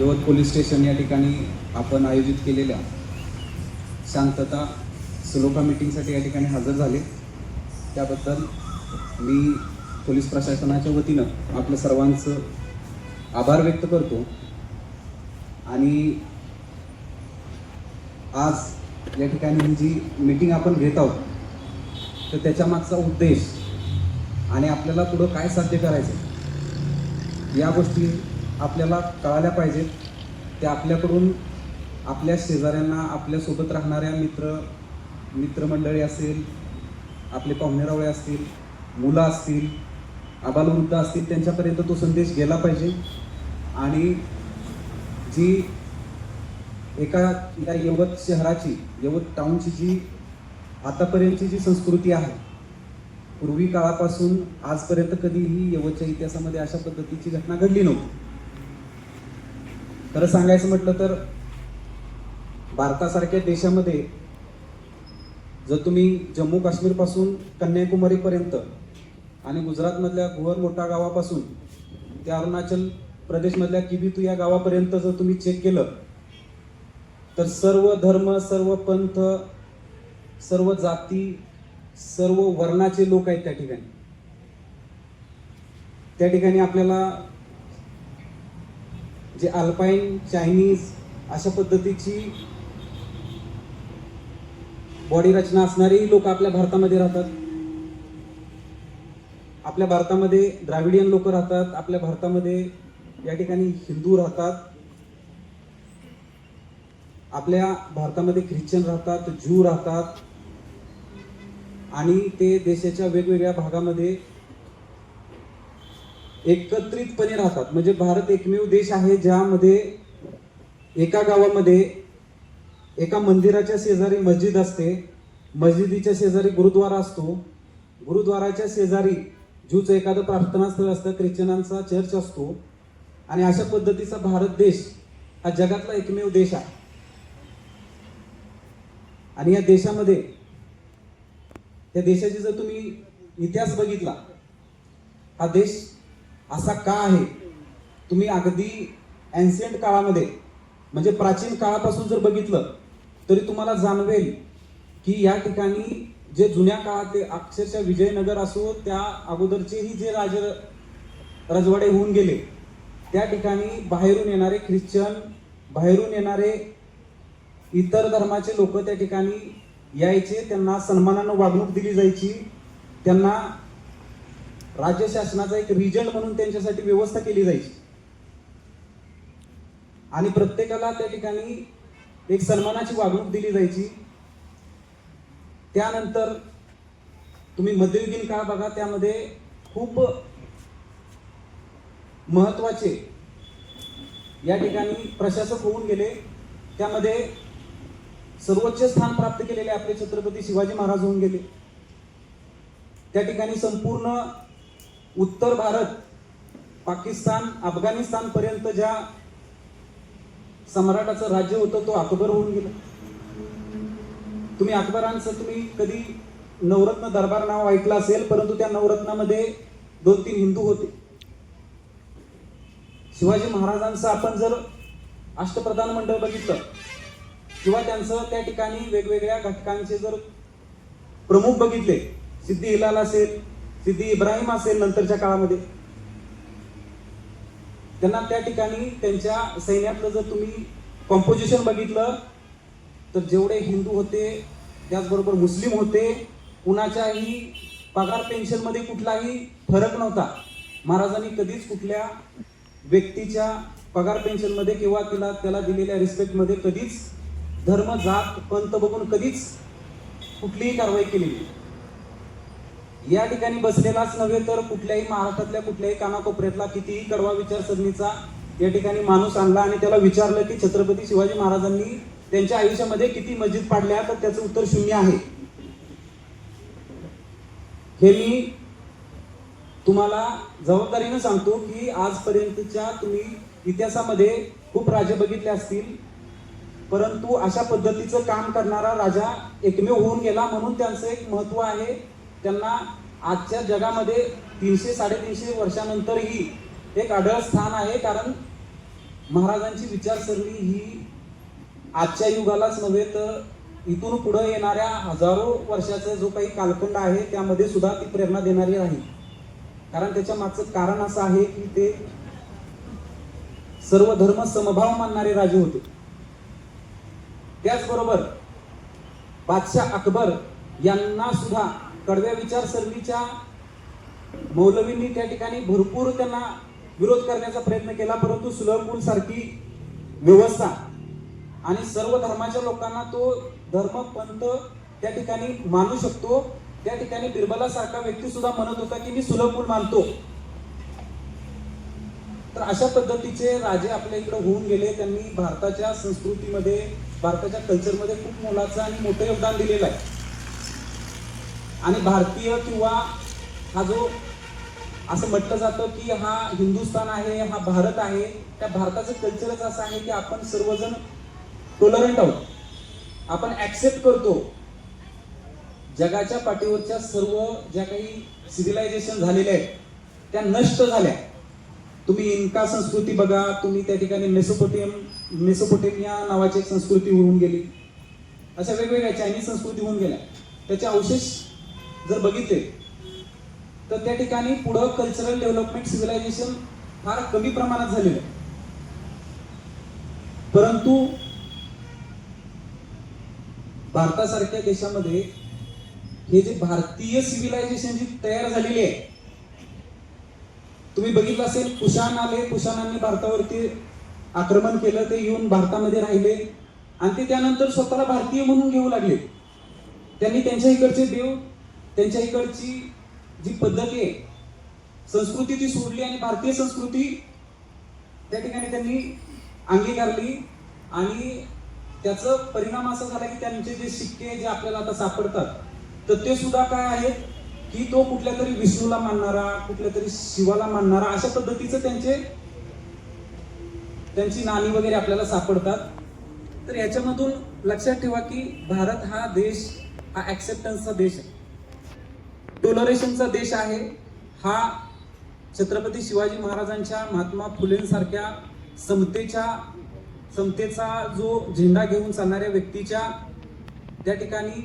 यवत police station या ठिकाणी आपण आयोजित केलेल्या शांतता सुलोका मीटिंगसाठी या ठिकाणी हजर झाले. त्याबद्दल मी पोलीस प्रशासनाच्या वतीनं आपलं सर्वांचं आभार व्यक्त करतो. आणि आज या ठिकाणी ही जी मीटिंग आपण घेत आहोत तर त्याच्या मागचा उद्देश आणि आपल्याला पुढं काय साध्य करायचं या गोष्टी आपल्याला कळाल्या पाहिजेत. ते आपल्याकडून आपल्या शेजाऱ्यांना आपल्यासोबत राहणाऱ्या मित्र मित्रमंडळी असेल आपले पाहुणेरावळे असतील मुलं असतील आबालवृद्ध असतील त्यांच्यापर्यंत तो संदेश गेला पाहिजे. आणि जी एका या यवत शहराची यवत टाऊनची जी आतापर्यंतची जी संस्कृती आहे पूर्वी काळापासून आजपर्यंत कधीही यवतच्या इतिहासामध्ये अशा पद्धतीची घटना घडली नव्हती. खरं सांगायचं म्हटलं तर भारतासारख्या देशामध्ये जर तुम्ही जम्मू काश्मीरपासून कन्याकुमारीपर्यंत आणि गुजरातमधल्या गुहर मोठा गावापासून ते अरुणाचल प्रदेशमधल्या किबितू या गावापर्यंत जर तुम्ही चेक केलं तर सर्व धर्म सर्व पंथ सर्व जाती सर्व वर्णाचे लोक आहेत त्या ठिकाणी. त्या ठिकाणी आपल्याला जे अल्पाईन चायनीज अशा पद्धतीची बॉडी रचना असणारेही लोक आपल्या भारतामध्ये राहतात. आपल्या भारतामध्ये द्राविडियन लोक राहतात. आपल्या भारतामध्ये या ठिकाणी हिंदू राहतात. आपल्या भारतामध्ये ख्रिश्चन राहतात ज्यू राहतात. आणि ते देशाच्या वेगवेगळ्या भागामध्ये एकत्रितपणे राहतात. म्हणजे भारत एकमेव देश आहे ज्यामध्ये एका गावामध्ये एका मंदिराच्या शेजारी मस्जिद असते. मस्जिदीच्या शेजारी गुरुद्वारा असतो. गुरुद्वाराच्या शेजारी ज्यूचं एखादं प्रार्थनास्थळ असतं ख्रिश्चनांचा चर्च असतो. आणि अशा पद्धतीचा भारत देश हा जगातला एकमेव देश आहे. आणि या देशामध्ये त्या देशाची जर तुम्ही इतिहास बघितला हा देश असा का आहे? तुम्ही अगदी अँसियंट काळामध्ये म्हणजे प्राचीन काळापासून जर बघितलं तरी तुम्हाला जाणवेल की या ठिकाणी जे जुन्या काळात ते अक्षरशः विजयनगर असो त्या अगोदरचेही जे राज रजवाडे होऊन गेले त्या ठिकाणी बाहेरून येणारे ख्रिश्चन बाहेरून येणारे इतर धर्माचे लोक त्या ठिकाणी यायचे त्यांना सन्मानानं वागणूक दिली जायची त्यांना राज्य शासनाचा एक रिजल्ट म्हणून त्यांच्यासाठी व्यवस्था केली जायची. आणि प्रत्येकाला त्या ठिकाणी एक सन्मानाची वागणूक दिली जायची. त्यानंतर तुम्ही मध्ययुगीन काळ बघा त्यामध्ये खूप महत्त्वाचे या ठिकाणी प्रशासक होऊन गेले. त्यामध्ये सर्वोच्च स्थान प्राप्त केलेले आपले छत्रपती शिवाजी महाराज होऊन गेले. त्या ठिकाणी संपूर्ण उत्तर भारत पाकिस्तान अफगाणिस्तान पर्यंत ज्या सम्राटाचं राज्य होतं तो अकबर होऊन गेला. तुम्ही अकबरांचं तुम्ही कधी नवरत्न दरबार नाव ऐकलं असेल परंतु त्या नवरत्नामध्ये दोन तीन हिंदू होते. शिवाजी महाराजांचं आपण जर अष्टप्रधान मंडळ बघितलं किंवा त्यांचं त्या ठिकाणी वेगवेगळ्या घटकांचे जर प्रमुख बघितले सिद्धी हिलाल असेल सिद्धी इब्राहिम असेल नंतरच्या काळामध्ये. त्यांना त्या ठिकाणी त्यांच्या सैन्यातलं जर तुम्ही कॉम्पोजिशन बघितलं तर जेवढे हिंदू होते त्याचबरोबर मुस्लिम होते कुणाच्याही पगार पेन्शनमध्ये कुठलाही फरक नव्हता. महाराजांनी कधीच कुठल्या व्यक्तीच्या पगार पेन्शनमध्ये किंवा तिला त्याला दिलेल्या रिस्पेक्टमध्ये कधीच धर्म जात पंत बघून कधीच कुठलीही कारवाई केली नाही. या ठिकाणी बसलेलाच नव्हे तर कुठल्याही महाराष्ट्रातल्या कुठल्याही कानाकोपऱ्यातला कितीही कडवा विचारसरणीचा या ठिकाणी माणूस आणला आणि त्याला विचारलं की छत्रपती शिवाजी महाराजांनी त्यांच्या आयुष्यामध्ये किती मस्जिद पाडल्या तर त्याचं उत्तर शून्य आहे. हे मी तुम्हाला जबाबदारीनं सांगतो की आजपर्यंतच्या तुम्ही इतिहासामध्ये खूप राजे बघितले असतील. परंतु अशा पद्धतीचं काम करणारा राजा एकमेव होऊन गेला म्हणून त्यांचं एक महत्त्व आहे. त्यांना आजच्या जगामध्ये तीनशे साडेतीनशे वर्षानंतरही एक आढळ स्थान आहे कारण महाराजांची विचारसरणी ही आजच्या युगालाच नव्हे तर इथून पुढे येणाऱ्या हजारो वर्षाचा जो काही कालखंड आहे त्यामध्ये सुद्धा ती प्रेरणा देणारी आहे. कारण त्याच्या मागचं कारण असं आहे की ते सर्व धर्म समभाव मानणारे राजे होते. त्याचबरोबर बादशाह अकबर यांना सुद्धा कडव्या विचारसरणीच्या मौलवींनी त्या ठिकाणी भरपूर त्यांना विरोध करण्याचा प्रयत्न केला परंतु सुलभपूर सारखी व्यवस्था आणि सर्व धर्माच्या लोकांना तो धर्म पंथ त्या ठिकाणी मानू शकतो. त्या ठिकाणी बिरबला सारखा व्यक्ती सुद्धा म्हणत होता की मी सुलभपूर मानतो. तर अशा पद्धतीचे राजे आपल्या इकडे होऊन गेले. त्यांनी भारताच्या संस्कृतीमध्ये भारताच्या कल्चरमध्ये खूप मोलाचं आणि मोठं योगदान दिलेलं आहे. आणि भारतीय किंवा हा जो असं म्हटलं जातं की हा हिंदुस्थान आहे हा भारत आहे त्या भारताचं कल्चरच असं आहे की आपण सर्वजण टोलरंट आहोत. आपण ऍक्सेप्ट करतो. जगाच्या पाठीवरच्या सर्व ज्या काही सिव्हिलायझेशन झालेल्या आहेत त्या नष्ट झाल्या. तुम्ही इन्का संस्कृती बघा तुम्ही त्या ठिकाणी मेसोपोटियम मेसोपोटेमिया नावाची एक संस्कृती होऊन गेली. अशा वेगवेगळ्या चायनीज संस्कृती होऊन गेल्या. त्याचे अवशेष जर बघितले तर त्या ठिकाणी पुढं कल्चरल डेव्हलपमेंट सिव्हिलायझेशन फार कमी प्रमाणात झालेलं आहे. परंतु भारतासारख्या देशामध्ये हे जे भारतीय सिव्हिलायझेशन जी तयार झालेली आहे तुम्ही बघितलं असेल कुशाण आले कुशाणांनी भारतावरती आक्रमण केलं ते येऊन भारतामध्ये राहिले आणि ते त्यानंतर स्वतःला भारतीय म्हणून घेऊ लागले. त्यांनी त्यांच्या इकडचे देव त्यांच्या इकडची जी पद्धती आहे संस्कृती ती सोडली आणि भारतीय संस्कृती त्या ठिकाणी त्यांनी अंगीकारली आणि त्याचा परिणाम असा झाला की त्यांचे जे शिक्के जे आपल्याला आता सापडतात तर ते सुद्धा काय आहेत की तो कुठल्या तरी विष्णूला मानणारा कुठल्या तरी शिवाला मानणारा अशा पद्धतीचं त्यांचे त्यांची नाणी वगैरे आपल्याला सापडतात. तर याच्यामधून लक्षात ठेवा की भारत हा देश हा ऍक्सेप्टन्सचा देश आहे. टोलरेशनचा देश आहे. हा छत्रपती शिवाजी महाराजांच्या महात्मा फुलेंसारख्या समतेच्या समतेचा जो झेंडा घेऊन चालणाऱ्या व्यक्तीच्या त्या ठिकाणी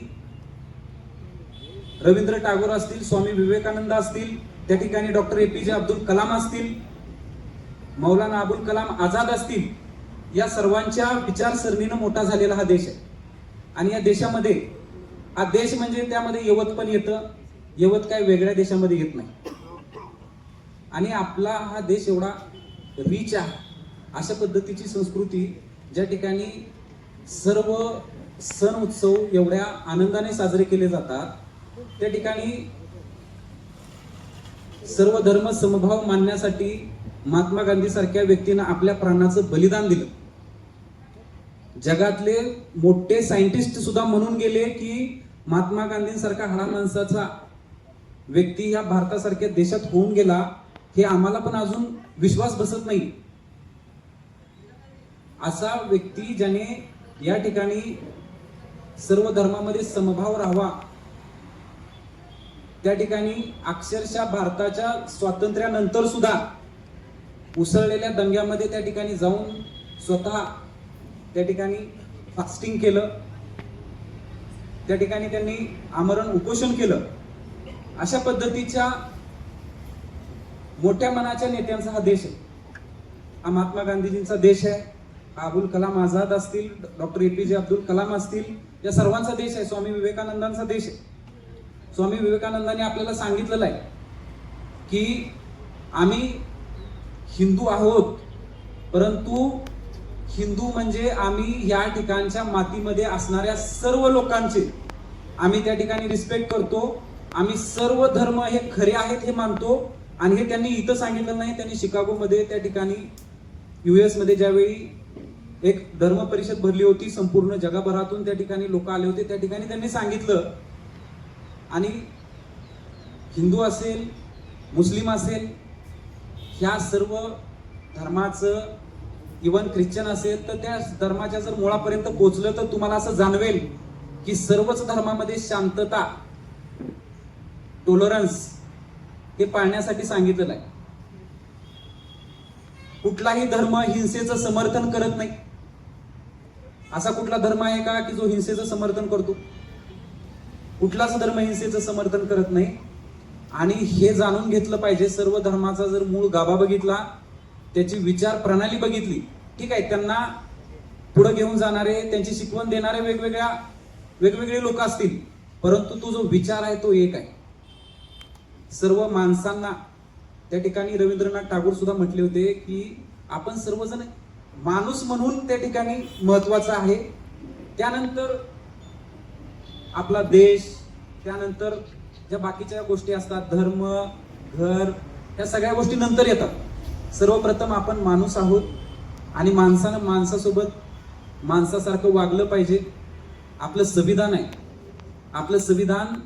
रवींद्र टागोर असतील स्वामी विवेकानंद असतील त्या ठिकाणी डॉक्टर ए पी जे अब्दुल कलाम असतील मौलाना अबुल कलाम आझाद असतील या सर्वांच्या विचारसरणीनं मोठा झालेला हा देश आहे. आणि या देशामध्ये हा देश म्हणजे त्यामध्ये यवत पण येतं यवत काय वेगळ्या देशामध्ये येत नाही. आणि आपला हा देश एवढा रिच आहे अशा पद्धतीची संस्कृती ज्या ठिकाणी सर्व सण उत्सव एवढ्या आनंदाने साजरे केले जातात त्या ठिकाणी सर्व धर्म समभाव मानण्यासाठी महात्मा गांधी सारख्या व्यक्तीनं आपल्या प्राणाचं बलिदान दिलं. जगातले मोठे सायंटिस्ट सुद्धा म्हणून गेले की महात्मा गांधींसारखा हडा माणसाचा व्यक्ती ह्या भारतासारख्या देशात होऊन गेला हे आम्हाला पण अजून विश्वास बसत नाही. असा व्यक्ती ज्याने या ठिकाणी सर्व धर्मामध्ये समभाव राहावा त्या ठिकाणी अक्षरशः भारताच्या स्वातंत्र्यानंतर सुद्धा उसळलेल्या दंग्यामध्ये त्या ठिकाणी जाऊन स्वतः त्या ठिकाणी फास्टिंग केलं. त्या ठिकाणी त्यांनी आमरण उपोषण केलं. अशा पद्धतीच्या मोठ्या मनाच्या नेत्यांचा हा देश आहे. हा महात्मा गांधीजींचा देश आहे. हा अबुल कलाम आझाद असतील डॉक्टर ए पी जे अब्दुल कलाम असतील या सर्वांचा देश आहे. स्वामी विवेकानंदांचा देश आहे. स्वामी विवेकानंदांनी आपल्याला सांगितलेलं आहे की आम्ही हिंदू आहोत परंतु हिंदू म्हणजे आम्ही या ठिकाणच्या मातीमध्ये असणाऱ्या सर्व लोकांचे. आम्ही त्या ठिकाणी रिस्पेक्ट करतो. आम्ही सर्व धर्म हे खरे आहेत हे मानतो आणि हे त्यांनी इथं सांगितलं नाही त्यांनी शिकागोमध्ये त्या ठिकाणी युएसमध्ये ज्यावेळी एक धर्म परिषद भरली होती संपूर्ण जगभरातून त्या ठिकाणी लोक आले होते त्या ठिकाणी त्यांनी सांगितलं. आणि हिंदू असेल मुस्लिम असेल ह्या सर्व धर्माचं इवन ख्रिश्चन असेल तर त्या धर्माच्या जर मुळापर्यंत पोचलं तर तुम्हाला असं जाणवेल की सर्वच धर्मामध्ये शांतता टोलरन्स हे पाळण्यासाठी सांगितलेलं आहे. कुठलाही धर्म हिंसेचं समर्थन करत नाही. असा कुठला धर्म आहे का की जो हिंसेचं समर्थन करतो? कुठलाच धर्म हिंसेचं समर्थन करत नाही. आणि हे जाणून घेतलं पाहिजे सर्व धर्माचा जर मूळ गाभा बघितला त्याची विचार प्रणाली बघितली ठीक आहे त्यांना पुढे घेऊन जाणारे त्यांची शिकवण देणारे वेगवेगळ्या वेगवेगळे लोक असतील परंतु तो जो विचार आहे तो एक आहे. सर्व माणसांना त्या ठिकाणी रवींद्रनाथ टागोर सुद्धा म्हटले होते की आपण सर्वजण माणूस म्हणून त्या ठिकाणी महत्वाचं आहे. त्यानंतर आपला देश त्यानंतर ज्या बाकीच्या गोष्टी असतात धर्म घर या सगळ्या गोष्टी नंतर येतात. सर्वप्रथम आपण माणूस आहोत आणि माणसानं माणसासोबत माणसासारखं वागलं पाहिजे. आपलं संविधान आहे. आपलं संविधान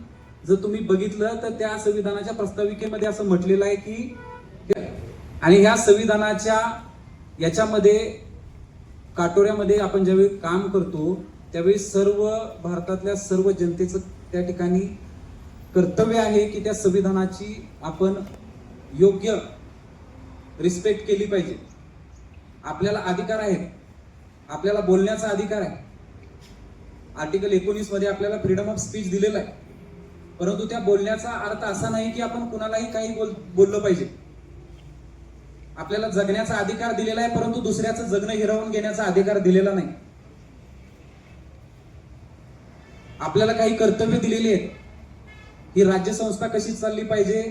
जर तुम्ही बघितलं तर त्या संविधानाच्या प्रस्ताविकेमध्ये असं म्हटलेलं आहे की आणि ह्या संविधानाच्या याच्यामध्ये काटोऱ्यामध्ये आपण ज्यावेळी काम करतो त्यावेळी सर्व भारतातल्या सर्व जनतेचं त्या ठिकाणी कर्तव्य आहे की त्या संविधानाची आपण योग्य रिस्पेक्ट केली पाहिजे. आपल्याला अधिकार आहेत. आपल्याला बोलण्याचा अधिकार आहे. आर्टिकल एकोणीसमध्ये आपल्याला फ्रीडम ऑफ स्पीच दिलेला आहे. परंतु त्या बोलण्याचा अर्थ असा नाही की आपण कुणालाही काही बोल बोललं पाहिजे. आपल्याला जगण्याचा अधिकार दिलेला आहे परंतु दुसऱ्याचं जगणं हिरावून घेण्याचा अधिकार दिलेला नाही. आपल्याला काही कर्तव्य दिलेली आहेत. ही राज्य संस्था कशी चालली पाहिजे?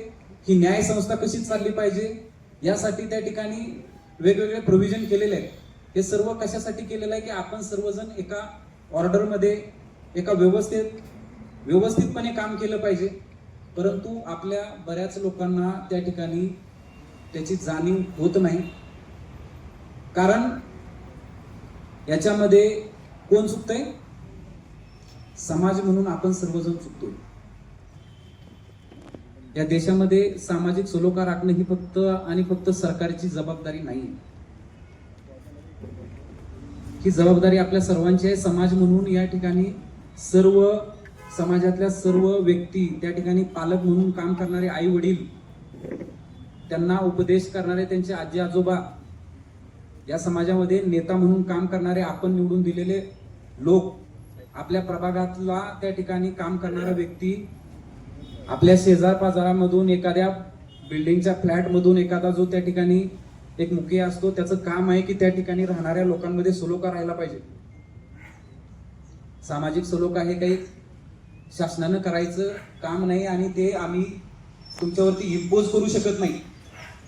ही न्याय संस्था कशी चालली पाहिजे? यासाठी त्या ठिकाणी वेगवेगळे प्रोव्हिजन केलेले आहेत. हे सर्व कशासाठी केलेलं आहे की आपण सर्वजण एका ऑर्डरमध्ये एका व्यवस्थेत व्यवस्थितपणे काम केलं पाहिजे. परंतु आपल्या बऱ्याच लोकांना त्या ठिकाणी त्याची जाणीव होत नाही. कारण याच्यामध्ये कोण चुकतंय? समाज म्हणून आपण सर्वजण चुकतो या देशामध्ये सामाजिक सलोखा राखणं ही फक्त आणि फक्त सरकारची जबाबदारी नाही. ही जबाबदारी आपल्या सर्वांची आहे. समाज म्हणून या ठिकाणी सर्व समाजातल्या सर्व व्यक्ती त्या ठिकाणी पालक म्हणून काम करणारे आई वडील त्यांना उपदेश करणारे त्यांचे आजी आजोबा या समाजामध्ये नेता म्हणून काम करणारे आपण निवडून दिलेले लोक आपल्या प्रभागातला त्या ठिकाणी काम करणारा व्यक्ती आपल्या शेजार पाजारामधून एखाद्या बिल्डिंगच्या फ्लॅटमधून एखादा जो त्या ठिकाणी एक मुखिया असतो त्याचं काम आहे की त्या ठिकाणी राहणाऱ्या लोकांमध्ये सलोखा राहायला पाहिजे. सामाजिक सलोखा हे काही शासनानं करायचं काम नाही आणि ते आम्ही तुमच्यावरती इम्पोज करू शकत नाही.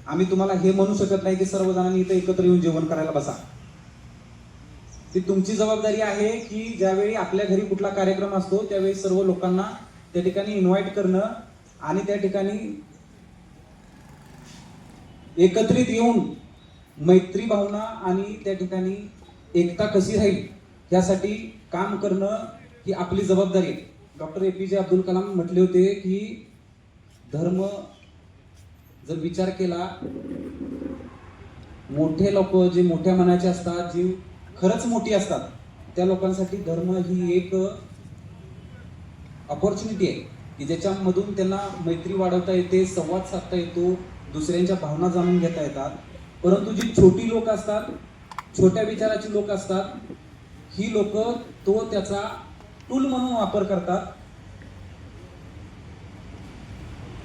आम्ही तुम्हाला हे म्हणू शकत नाही की सर्वजणांनी इथं एकत्र येऊन जेवण करायला बसा. ती तुमची जबाबदारी आहे की ज्यावेळी आपल्या घरी कुठला कार्यक्रम असतो त्यावेळी सर्व लोकांना त्या ठिकाणी इन्व्हाइट करणं आणि त्या ठिकाणी एकत्रित येऊन मैत्री भावना आणि त्या ठिकाणी एकता कशी राहील यासाठी काम करणं ही आपली जबाबदारी आहे. डॉक्टर ए पी जे अब्दुल कलाम म्हटले होते की धर्म जर विचार केला मोठे लोक जे मोठ्या मनाचे असतात जी खरंच मोठी असतात त्या लोकांसाठी धर्म ही एक अपॉर्च्युनिटी आहे की ज्याच्यामधून त्यांना मैत्री वाढवता येते संवाद साधता येतो दुसऱ्यांच्या भावना जाणून घेता येतात. परंतु जी छोटी लोक असतात छोट्या विचाराची लोक असतात ही लोक तो त्याचा टूल म्हणून वापर करतात.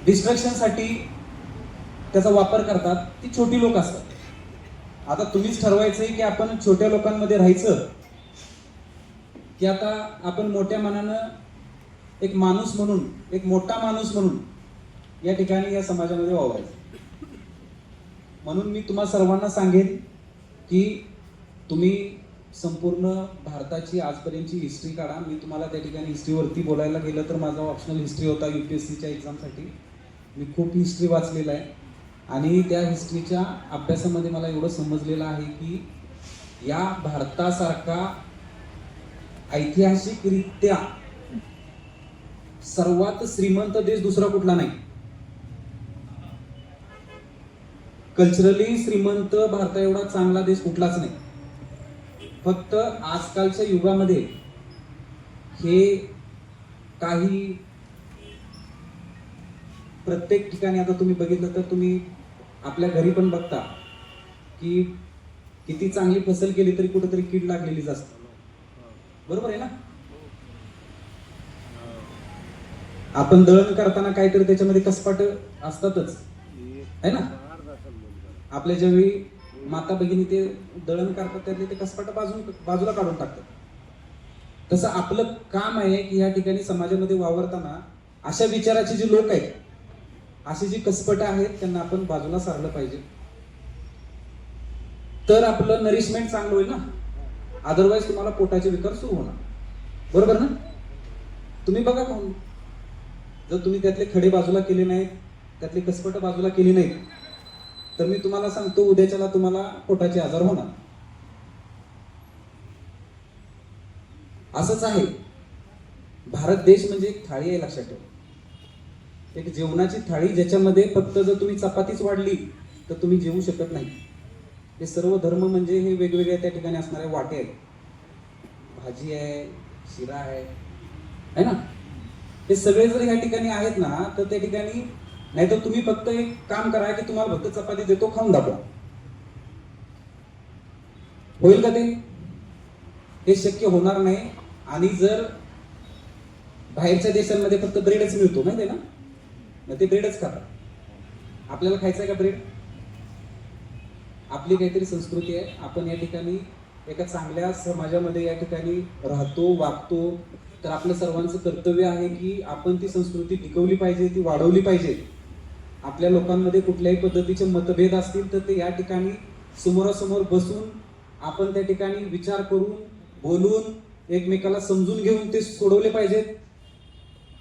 डिस्ट्रॅक्शनसाठी त्याचा वापर करतात. ती छोटी लोक असतात. आता तुम्हीच ठरवायचंय की आपण छोट्या लोकांमध्ये राहायचं. की आता आपण मोठ्या मनानं एक माणूस म्हणून एक मोठा माणूस म्हणून या ठिकाणी या समाजामध्ये वावरायचं. म्हणून मी तुम्हा सर्वांना सांगेन की तुम्ही संपूर्ण भारताची आजपर्यंतची हिस्ट्री काढा. मी तुम्हाला त्या ठिकाणी हिस्ट्रीवरती बोलायला गेलं तर माझा ऑप्शनल हिस्ट्री होता यू पी एस सीच्या एक्झामसाठी मी खूप हिस्ट्री वाचलेलं आहे. आणि त्या हिस्ट्रीच्या अभ्यासामध्ये मला एवढं समजलेलं आहे की या भारतासारखा ऐतिहासिकरित्या सर्वात श्रीमंत देश दुसरा कुठला नाही. कल्चरली श्रीमंत भारता एवढा चांगला देश कुठलाच नाही. फक्त आजकालच्या युगामध्ये हे काही प्रत्येक ठिकाणी आता तुम्ही बघितलं तर तुम्ही आपल्या घरी पण बघता की किती चांगली फसल केली तरी कुठेतरी कीड लागलेलीच असते बरोबर आहे ना? आपण दळण करताना काहीतरी त्याच्यामध्ये कसपाट असतातच. आहे ना? आपल्या ज्यावेळी माता भगिनी ते दळण करतात त्यातले ते कसपाट बाजून बाजूला काढून टाकतात. तसं आपलं काम आहे की या ठिकाणी समाजामध्ये वावरताना अशा विचाराचे जे लोक आहेत अशी जी कसपट आहेत त्यांना आपण बाजूला सारलं पाहिजे. तर आपलं नरिशमेंट चांगलं होईल ना? अदरवाईज तुम्हाला पोटाचे विकार सुरू होणार. बरोबर ना? तुम्ही बघा कोण. जर तुम्ही त्यातले खडे बाजूला केले नाहीत त्यातले कसपट बाजूला केली नाहीत तर मी तुम्हाला सांगतो उद्याच्याला तुम्हाला पोटाचे आजार होणार. असंच आहे. भारत देश म्हणजे एक थाळी आहे लक्षात ठेवा. एक जेवणाची थाळी ज्याच्यामध्ये फक्त जर तुम्ही चपातीच वाढली तर तुम्ही जेवू शकत नाही. हे सर्व धर्म म्हणजे हे वेगवेगळ्या त्या ठिकाणी असणारे वाटे आहेत. भाजी आहे शिरा आहे है ना? हे सगळे जर ह्या ठिकाणी आहेत ना तर त्या ठिकाणी नाही तर तुम्ही फक्त एक काम करा की तुम्हाला फक्त चपाती देतो खाऊन दाखवा. होईल का ते? हे शक्य होणार नाही. आणि जर बाहेरच्या देशांमध्ये फक्त ब्रेडच मिळतो माहिती आहे ना? मग ते ब्रेडच खातात आपल्याला खायचं आहे का ब्रेड? आपली काहीतरी संस्कृती आहे. आपण या ठिकाणी एका चांगल्या समाजामध्ये या ठिकाणी राहतो वागतो. तर आपलं सर्वांचं कर्तव्य आहे की आपण ती संस्कृती टिकवली पाहिजे ती वाढवली पाहिजे. आपल्या लोकांमध्ये कुठल्याही पद्धतीचे मतभेद असतील तर ते या ठिकाणी समोरासमोर बसून आपण त्या ठिकाणी विचार करून बोलून एकमेकाला समजून घेऊन ते सोडवले पाहिजेत.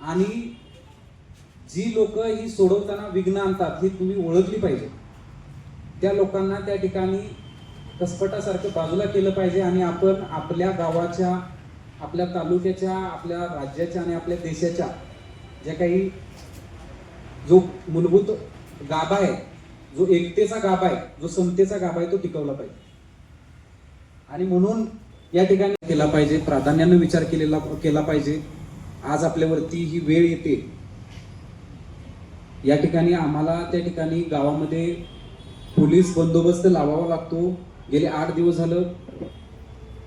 आणि जी लोक ही सोडवताना विघ्न आणतात ही तुम्ही ओळखली पाहिजे. त्या लोकांना त्या ठिकाणी कसपटासारखं बाजूला केलं पाहिजे आणि आपण आपल्या गावाच्या आपल्या तालुक्याच्या आपल्या राज्याच्या आणि आपल्या देशाच्या ज्या काही जो मूलभूत गाभा आहे जो एकतेचा गाभा आहे जो समतेचा गाभा आहे तो टिकवला पाहिजे. आणि म्हणून या ठिकाणी केला पाहिजे प्राधान्यानं विचार केलेला केला पाहिजे. आज आपल्यावरती ही वेळ येते. या ठिकाणी आम्हाला त्या ठिकाणी गावामध्ये पोलीस बंदोबस्त लावावा लागतो. गेले आठ दिवस झालं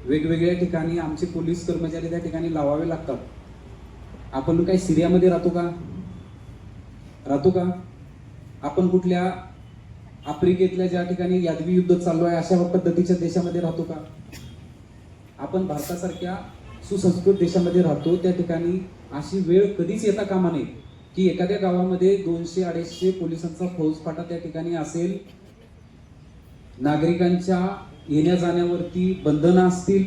वेगवेगळ्या ठिकाणी आमचे पोलीस कर्मचारी त्या ठिकाणी लावावे लागतात. आपण काही सिरियामध्ये राहतो का? राहतो का? आपण कुठल्या आफ्रिकेतल्या ज्या ठिकाणी यादवी युद्ध चालू आहे अशा पद्धतीच्या देशामध्ये राहतो का? आपण भारतासारख्या सुसंस्कृत देशामध्ये राहतो त्या ठिकाणी अशी वेळ कधीच येता कामा नये की एखाद्या गावामध्ये दोनशे अडीचशे पोलिसांचा फौजफाटा त्या ठिकाणी असेल नागरिकांच्या येण्या जाण्यावरती बंधनं असतील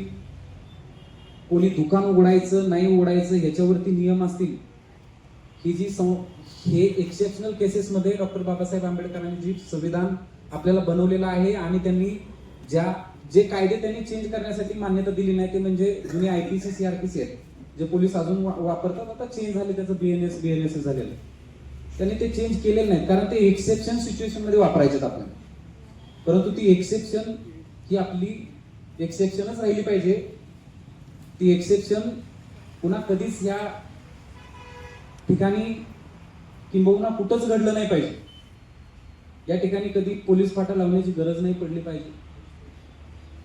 कोणी दुकान उघडायचं नाही उघडायचं ह्याच्यावरती नियम असतील ही जी सं हे एक्सेप्शनल केसेसमध्ये डॉक्टर बाबासाहेब आंबेडकरांनी जी संविधान आपल्याला बनवलेलं आहे आणि त्यांनी ज्या जे कायदे त्यांनी चेंज करण्यासाठी मान्यता दिली नाही ते म्हणजे जुने I P C C R P C आहेत. जे पोलीस अजून वा- वापरतात आता चेंज झाले त्याचं B N S B N S झालेलं आहे. त्यांनी ते चेंज केलेलं नाही कारण ते एक्सेप्शन सिच्युएशनमध्ये वापरायचेत वापरायचे आपल्याला. परंतु ती एक्सेप्शन ही आपली एक्सेप्शनच राहिली पाहिजे. ती एक्सेप्शन पुन्हा कधीच या ठिकाणी किंबहुना कुठंच घडलं नाही पाहिजे. या ठिकाणी कधी पोलीस फाटा लावण्याची गरज नाही पडली पाहिजे.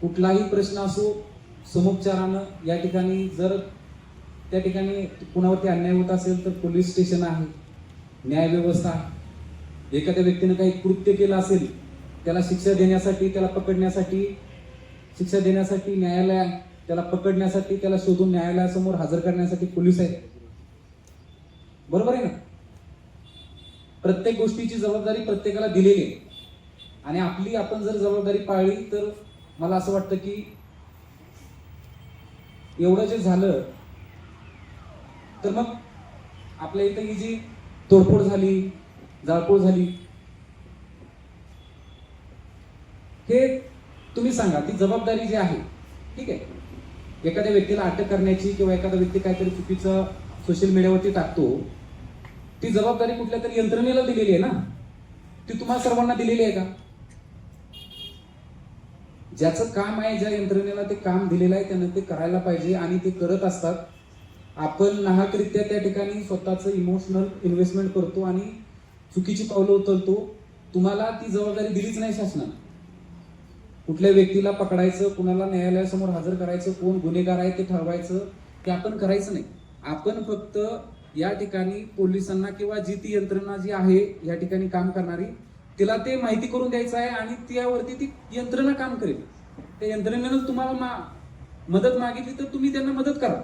कुठलाही प्रश्न असो समुपचारानं या ठिकाणी जर त्या ठिकाणी कुणावरती अन्याय होत असेल तर पोलीस स्टेशन आहे न्यायव्यवस्था आहे. एखाद्या व्यक्तीनं काही कृत्य केलं असेल त्याला शिक्षा देण्यासाठी त्याला पकडण्यासाठी शिक्षा देण्यासाठी न्यायालय त्याला पकडण्यासाठी त्याला शोधून न्यायालयासमोर हजर करण्यासाठी पोलीस आहेत. बरोबर आहे ना? प्रत्येक गोष्टीची जबाबदारी प्रत्येकाला दिलेली आहे. आणि आपली आपण जर जबाबदारी पाळली तर मला असं वाटतं की एवढं जे झालं तर मग आपल्या इथं ही जी तोडफोड झाली जाळपोळ झाली हे तुम्ही सांगा ती जबाबदारी जी आहे ठीक आहे? एखाद्या व्यक्तीला अटक करण्याची किंवा एखादा व्यक्ती काहीतरी चुकीचं सोशल मीडियावरती टाकतो ती जबाबदारी कुठल्या तरी यंत्रणेला दिलेली आहे ना? ती तुम्हाला सर्वांना दिलेली आहे का? ज्याचं काम आहे ज्या यंत्रणेला ते काम दिलेलं आहे त्यांना ते करायला पाहिजे आणि ते करत असतात. आपण नाहकरित्या त्या ठिकाणी स्वतःचं इमोशनल इन्व्हेस्टमेंट करतो आणि चुकीची पावलं उचलतो. तुम्हाला ती जबाबदारी दिलीच नाही शासनानं. कुठल्या व्यक्तीला पकडायचं कुणाला न्यायालयासमोर हजर करायचं कोण गुन्हेगार आहे ते ठरवायचं ते आपण करायचं नाही. आपण फक्त या ठिकाणी पोलिसांना किंवा जी ती यंत्रणा जी आहे या ठिकाणी काम करणारी तिला ते माहिती करून द्यायचं आहे आणि त्यावरती ती यंत्रणा काम करेल. त्या यंत्रणेनं तुम्हाला मा मदत मागितली तर तुम्ही त्यांना मदत करा.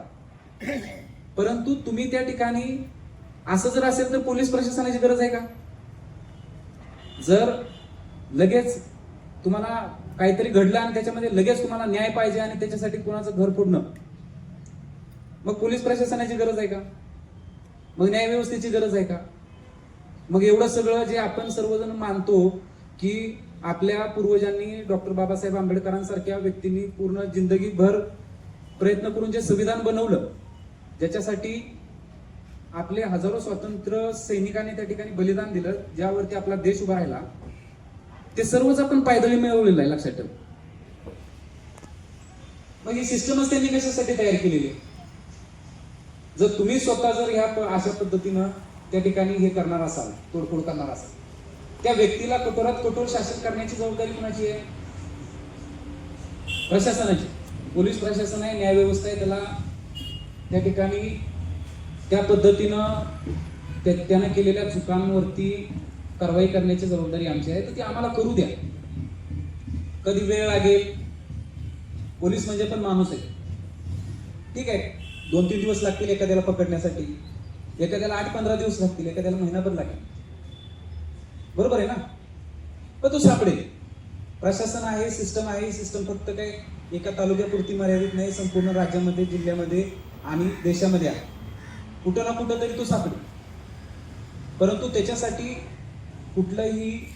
परंतु तुम्ही त्या ठिकाणी असं जर असेल तर पोलीस प्रशासनाची गरज आहे का? जर लगेच तुम्हाला काहीतरी घडलं आणि त्याच्यामध्ये लगेच तुम्हाला न्याय पाहिजे आणि त्याच्यासाठी कोणाचं घर फोडणं मग पोलीस प्रशासनाची गरज आहे का? मग न्याय व्यवस्थेची गरज आहे का मग एवढं सगळं जे आपण सर्वजण मानतो की आपल्या पूर्वजांनी डॉक्टर बाबासाहेब आंबेडकरांसारख्या व्यक्तींनी पूर्ण जिंदगीभर प्रयत्न करून जे संविधान बनवलं ज्याच्यासाठी आपले हजारो स्वातंत्र्य सैनिकांनी त्या ठिकाणी बलिदान दिलं ज्यावरती आपला देश उभा राहिला ते सर्वच आपण पायदळी मिळवलेलं आहे लक्षात ठेव मग ही सिस्टमच त्यांनी कशासाठी तयार केलेली आहे? जर तुम्ही स्वतः जर ह्या अशा पद्धतीनं त्या ठिकाणी हे करणार असाल तोडफोड करणार असाल त्या व्यक्तीला कठोरात कठोर शासन करण्याची जबाबदारी कुणाची आहे? प्रशासनाची. पोलीस प्रशासन आहे न्याय व्यवस्था आहे त्याला त्या ठिकाणी त्या पद्धतीनं त्यानं केलेल्या चुकांवरती कारवाई करण्याची जबाबदारी आमची आहे तर ती आम्हाला करू द्या. कधी वेळ लागेल? पोलीस म्हणजे पण माणूस आहे. ठीक आहे? दोन तीन दिवस लागतील एखाद्याला पकडण्यासाठी. एखाद्याला आठ पंधरा दिवस लागतील एखाद्याला महिनाभर लागेल. बरोबर आहे ना? पण तो सापडेल. प्रशासन आहे सिस्टम आहे सिस्टम फक्त काय एका तालुक्यापुरती मर्यादित नाही संपूर्ण राज्यामध्ये जिल्ह्यामध्ये आणि देशामध्ये आहे. कुठं ना कुठं तरी तो सापडेल. परंतु त्याच्यासाठी कुठलंही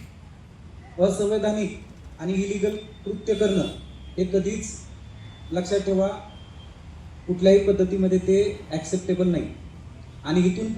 असंवैधानिक आणि इलिगल कृत्य करणं हे कधीच लक्षात ठेवा. कुठल्याही पद्धतीमध्ये ते ॲक्सेप्टेबल नाही. आणि इथून